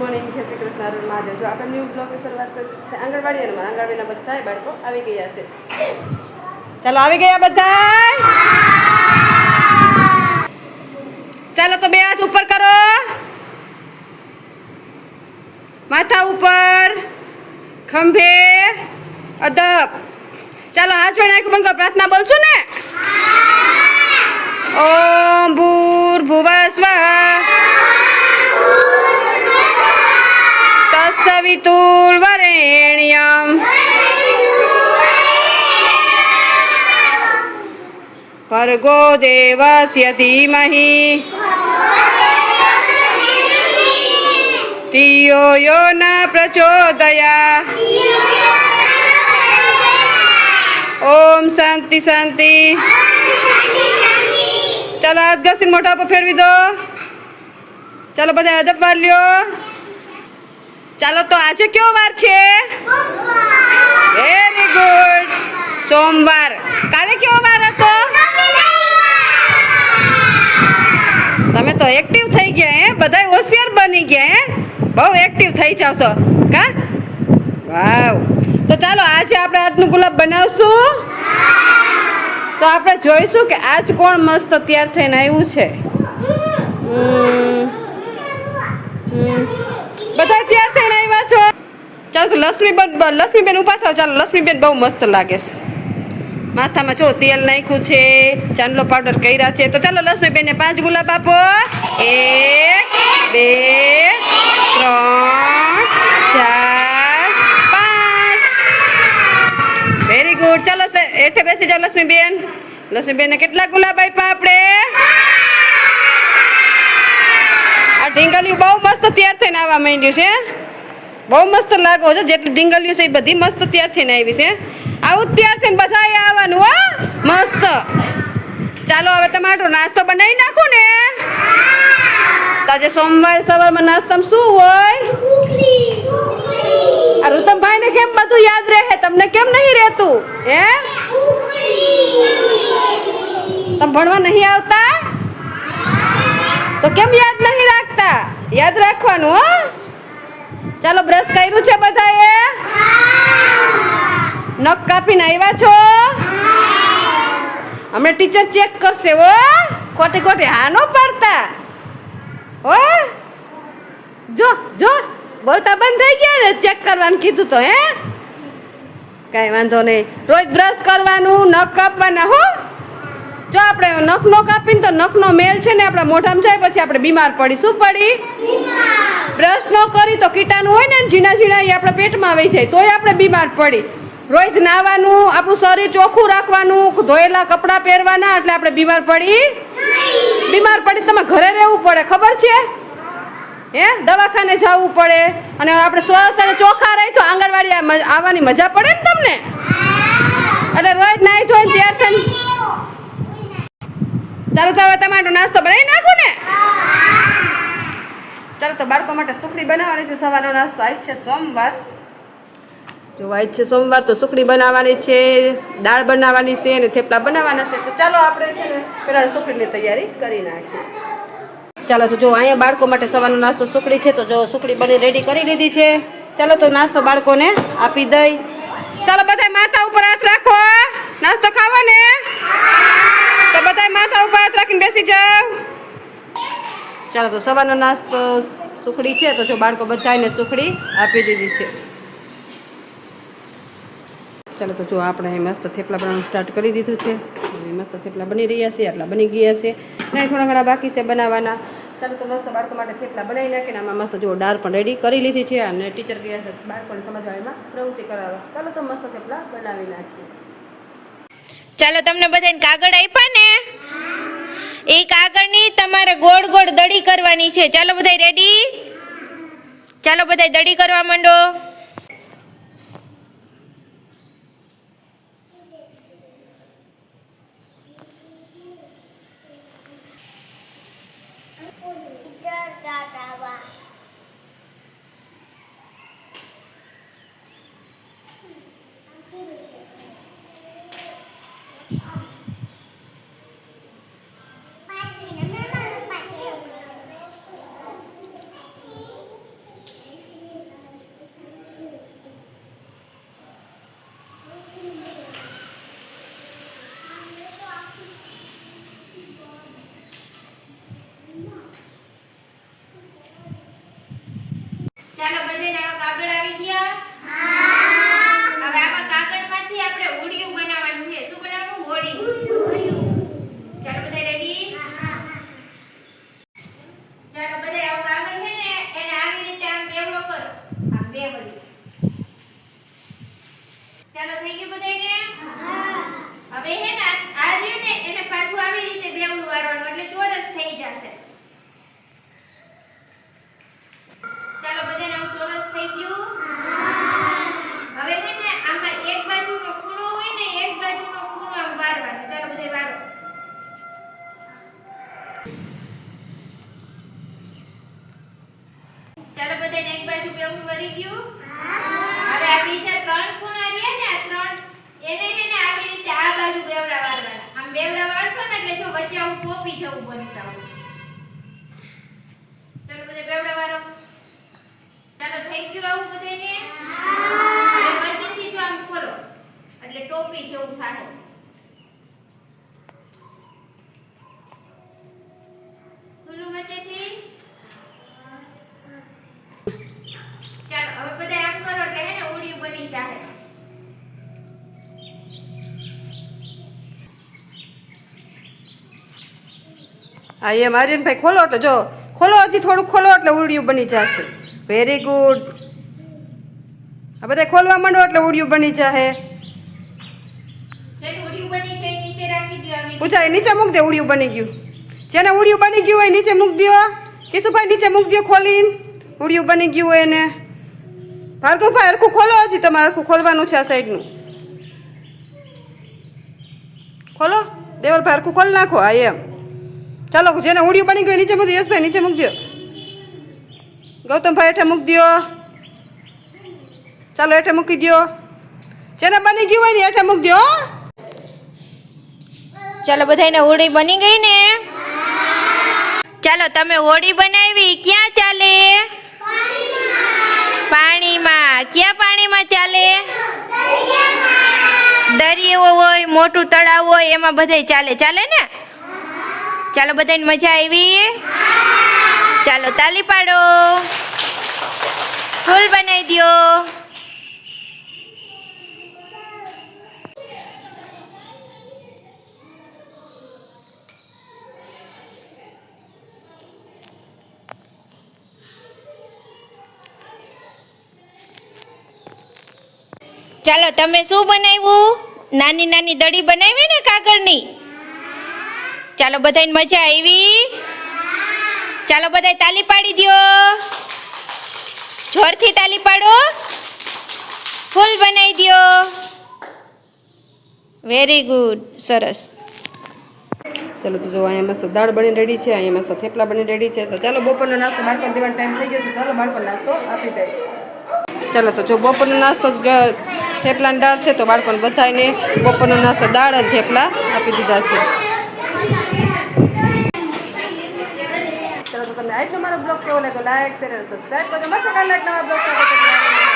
Morning જય શ્રી કૃષ્ણ હરે મહાદેવ. જો આપણે ન્યૂ બ્લોગની શરૂઆત કરી છે આંગણવાડી અને આંગણવાડીના બધા બાળકો આવી ગયા છે. ચાલો આવી ગયા બધા ચાલો તો બે હાથ ઉપર કરો. માથા ઉપર ખંભે અદબ ચાલો હાથ જોડે આંખ બંધ પ્રાર્થના બોલશું ને? ઓમ ભૂર ભુવસ્વ. તત્સવિતુર્વરેણ્યમ भर्गो દેવસ્ય ધીમહિ. ધિયો યો ન પ્રચોદયા. ઓમ શાંતિ શાંતિ. ચાલો હાથ ઘસીને મોઢા પર ફેરવી દો. ચાલો બધા અદબ વાર લ્યો ચાલો તો આજે કયો વાર છે? વેરી ગુડ સોમવાર. કાલે કયો વાર હતો? તમે તો એક્ટિવ થઈ ગયા, હે? બધા હોશિયાર બની ગયા, હે? બહુ એક્ટિવ થઈ જાવ છો. કા? વાવ. તો ચાલો, આજે આપણે આજનું ગુલાબ બનાવશું. તો આપણે જોઈશું કે આજ કોણ મસ્ત તૈયાર થઈને આવ્યું છે. હમ. હમ. બધા તૈયાર થઈને આવ્યા છો? ચાલો તો લક્ષ્મીબેન લક્ષ્મીબેન ઊભા થાવ, ચાલો લક્ષ્મીબેન બહુ મસ્ત લાગે માથામાં જો તેલ નાખ્યું છે, ચાંદલો પાવડર કર્યા છે. તો ચાલો લક્ષ્મીબેનને પાંચ ગુલાબ આપો. એક, બે, ત્રણ, ચાર, પાંચ. વેરી ગુડ ચાલો એઠે બેસી જાઓ લક્ષ્મીબેન. લક્ષ્મીબેનને કેટલા ગુલાબ આપ્યા આપણે? આ ઢીંગલિયું બહુ તૈયાર થઈને આવવા માંડ્યું છે બહુ મસ્ત લાગો છો, જેટલી ઢીંગલિયું છે એ બધી મસ્ત તૈયાર થઈને આવી છે આવું તૈયાર થઈને બધા આવવાનું, હો? મસ્ત. ચાલો, હવે તમારો નાસ્તો બનાવી નાખું ને. તાજે સોમવારે સવારમાં નાસ્તામાં શું હોય? આ રુતમભાઈ ને કેમ બધું યાદ રહે? તમને કેમ નહીં રહેતું? હે? તમે ભણવા નહીં આવતા? તો કેમ યાદ યાદ રાખવાનું, હો? ચાલો બ્રશ કર્યું છે બધાએ? નખ કાપીને આવ્યા છો? હમણાં ટીચર ચેક કરશે, હો? ખોટી ખોટી હા નો પાડતા. હો? જો જો, બોલતા બંધ થઈ ગયા ને ચેક કરવાનું કીધું તો, હે? કાંઈ વાંધો નહીં. રોજ બ્રશ કરવાનું, નખ કાપવાના, હો? જો આપણે નખનો કાપીને તો નખનો મેલ છે ને આપણા મોઢામાં જાય પછી આપણે બીમાર પડી શું પડી? બ્રશ ન કરી તો કીટાણુ હોય ને ઝીણા ઝીણા એ આપણા પેટમાં આવી જાય તોય આપણે બીમાર પડી. રોજ નાવાનું આપણું શરીર ચોખ્ખું રાખવાનું ધોયેલા કપડાં પહેરવાના એટલે આપણે બીમાર પડી? બીમાર પડી તમે ઘરે રહેવું પડે ખબર છે? હે? દવાખાને જવું પડે. અને આપણે સ્વસ્થ અને ચોખ્ખા રહી તો આંગણવાડી આવવાની મજા પડે ને તમને? એટલે રોજ નાહી ધોઈને ત્યાર થઈને ચાલો તો હવે તમારો નાસ્તો બનાવી નાખો ને? ચાલો તો બાળકો માટે સુખડી બનાવવાની છે, સવારનો નાસ્તો. આવી છે સોમવાર. જો આજ છે સોમવાર તો સુખડી બનાવવાની છે, દાળ બનાવવાની છે અને થેપલા બનાવવાના છે. તો ચાલો આપણે છે ને પહેલાં સુખડીની તૈયારી કરી નાખીએ. ચાલો, તો જો અહીંયા બાળકો માટે સવારનો નાસ્તો સુખડી છે, તો જો સુખડી બની રેડી કરી લીધી છે. ચાલો, તો નાસ્તો બાળકોને આપી દઈ. ચાલો બધા માથા ઉપર હાથ રાખો નાસ્તો ખાવો ને તો બધા માથા ઉપર હાથ રાખીને બેસી જાઓ ચાલો તો સવારનો નાસ્તો સુખડી છે તો જો બાળકો બધાને સુખડી આપી દીધી છે. ચાલો તો જો આપણે મસ્ત થેપલા બનાવવાનું સ્ટાર્ટ કરી દીધું છે. મસ્ત થેપલા બની રહ્યા છે આટલા બની ગયા છે. અને થોડા ઘણા બાકી છે બનાવવાના. ચાલો તો મસ્ત બાળકો માટે થેપલા બનાવી નાખીને આમાં મસ્ત જો દાળ પણ રેડી કરી લીધી છે અને ટીચર ગયા છે બાળકોને સમજવા એમાં પ્રવૃત્તિ કરાવવા ચાલો તો મસ્ત થેપલા બનાવી નાખીએ. ચાલો તમને બધાને કાગળ આપ્યા ને? એ તમારે ગોળ ગોળ દડી કરવાની છે. ચાલો બધા રેડી ચાલો બધા દડી કરવા માંડો. દાદા ચાલો આવા કાગળ આવી ગયા? હવે આમાં કાગળમાંથી આપણે હોડિયું બનાવવાનું છે. શું બનાવવાનું? હોડી ચાલો બધા રેડી ચાલો બધા આવો કાગળ છે ને એને આવી રીતે આમ બેવડો કરો. આમ બે ચાલો થઈ ગયું બધાને હવે હે ને આ- આ રહ્યું ને એને પાછું આવી રીતે બેવડું વાળવાનું એટલે ચોરસ થઈ જશે ચાલો બધાને આવું ચોરસ થઈ ગયું હવે છે ને આમાં એક બાજુનો ખૂણો હોય ને એક બાજુનો ખૂણો આમ વારવાનો ચાલો બધે વારો ચાલો બધાને એક બાજુ બેવું વળી ગયું હવે આ બીજા ત્રણ ખૂણા રહ્યા ને આ ત્રણ એને છે ને આવી રીતે આ બાજુ બેવડા વાળવાના આમ બેવડા વાળશો ને એટલે જો વચ્ચે આવું ટોપી જેવું બનશે આવું ચાલો બધા બેવડા વાળો. ચાલો થઈ ગયું આવું બધાને વચ્ચેથી જો આમ ખોલો. એટલે ટોપી જેવું થાય. હા એમ આર્યનભાઈ ખોલો એટલે જો ખોલો હજી થોડુંક ખોલો એટલે ઉડિયું બની જશે. વેરી ગુડ આ બધા ખોલવા માંડો એટલે ઉડિયું બની જશે. પૂછાય એ એ નીચે મૂક દે ઉડિયું બની ગયું. જેને ઉડિયું બની ગયું હોય નીચે મૂક દો કિશુભાઈ નીચે મૂક દો ખોલીને. ઉડિયું બની ગયું હોય એને. ભાર્ગવભાઈ હરખું ખોલો હજી તમારે હરખું ખોલવાનું છે આ સાઈડનું. ખોલો. દેવલભાઈ હરખું ખોલી નાખો આ એમ. ચાલો, જેને ઉડિયું બની ગયું નીચે મૂકી યશભાઈ, નીચે મૂક દો. ગૌતમભાઈ હેઠે મૂક દો. ચાલો, હેઠે મૂકી દો. જેને બની ગયું હોય ને હેઠે મૂક દો ચાલો બધાને હોળી બની ગઈ ને? ચાલો, તમે હોળી બનાવી, ક્યાં ચાલે? પાણીમાં. ક્યાં પાણીમાં ચાલે? દરિયો હોય, મોટું તળાવ હોય, એમાં બધાય ચાલે. ચાલે ને? ચાલો બધાને મજા આવી? ચાલો તાલી પાડો. ફૂલ બનાવી દો ચાલો, તમે શું બનાવ્યું? નાની નાની દડી બનાવી ને કાગળની? ચાલો બધાને મજા આવી? ચાલો બધાય તાલી પાડી દ્યો. જોરથી તાલી પાડો. ફૂલ બનાવી દ્યો. વેરી ગુડ સરસ. ચાલો તો જો અહીંયા મસ્ત દાળ બની રેડી છે, અહીંયા મસ્ત થેપલા બની રેડી છે. તો ચાલો બપોરનો નાસ્તો બાળકોને દેવાનો ટાઈમ થઈ ગયો છે. ચાલો બાળકોને નાસ્તો આપી દઈએ. ચાલો તો જો બપોરનો નાસ્તો થેપલાની દાળ છે, તો બાળકોને બધાને બપોરનો નાસ્તો, દાળ અને થેપલા આપી દીધા છે ચાલો તો તમને આજનો મારો બ્લોગ કેવો લાગ્યો લાઈક શેર સબસ્ક્રાઈબ કરજો મસ્ત કાલે નવા બ્લોગ